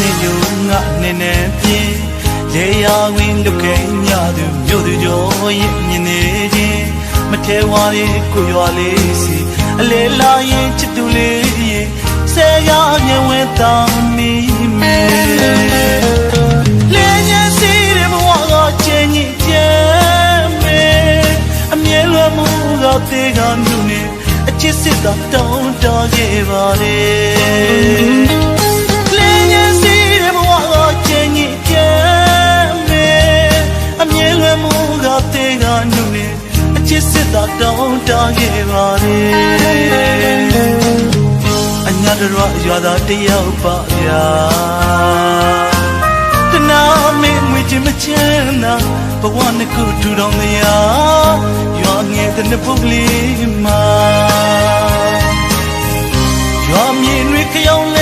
နဲ့ညိုငါနဲ့နဲ့ပြင်းလေယာဝင်လုခဲညသူမြို့သူကျော်ရဲ့မြင်နေခြင်းမထဲဝါရဲ့ကိုရွာလေးစီအလေလာရဲ့ချစ်သူလေးရဲ့ဆဲရမြင်ဝင်တောင်းမိမေလေညစီရဘဝကချင်းကြီးကျမ်းမေအမြဲလွယ်မှုကတေကမြို့နေအချစ်စစ်သာတောင်းတခဲ့ပါလေလ စ်စစ်သာတောင်းတခဲ့ပါလေအညာတရရွာသားတယောက်ပါဗျာတနာမင်းငွေချင်မချမ်းသာဘဝနှစ်ခုထူထောင်နေရရွာငယ်တဲ့နှစ်ပုတ်ကလေးမှာရွာမြေတွေခရောင်လဲမှာ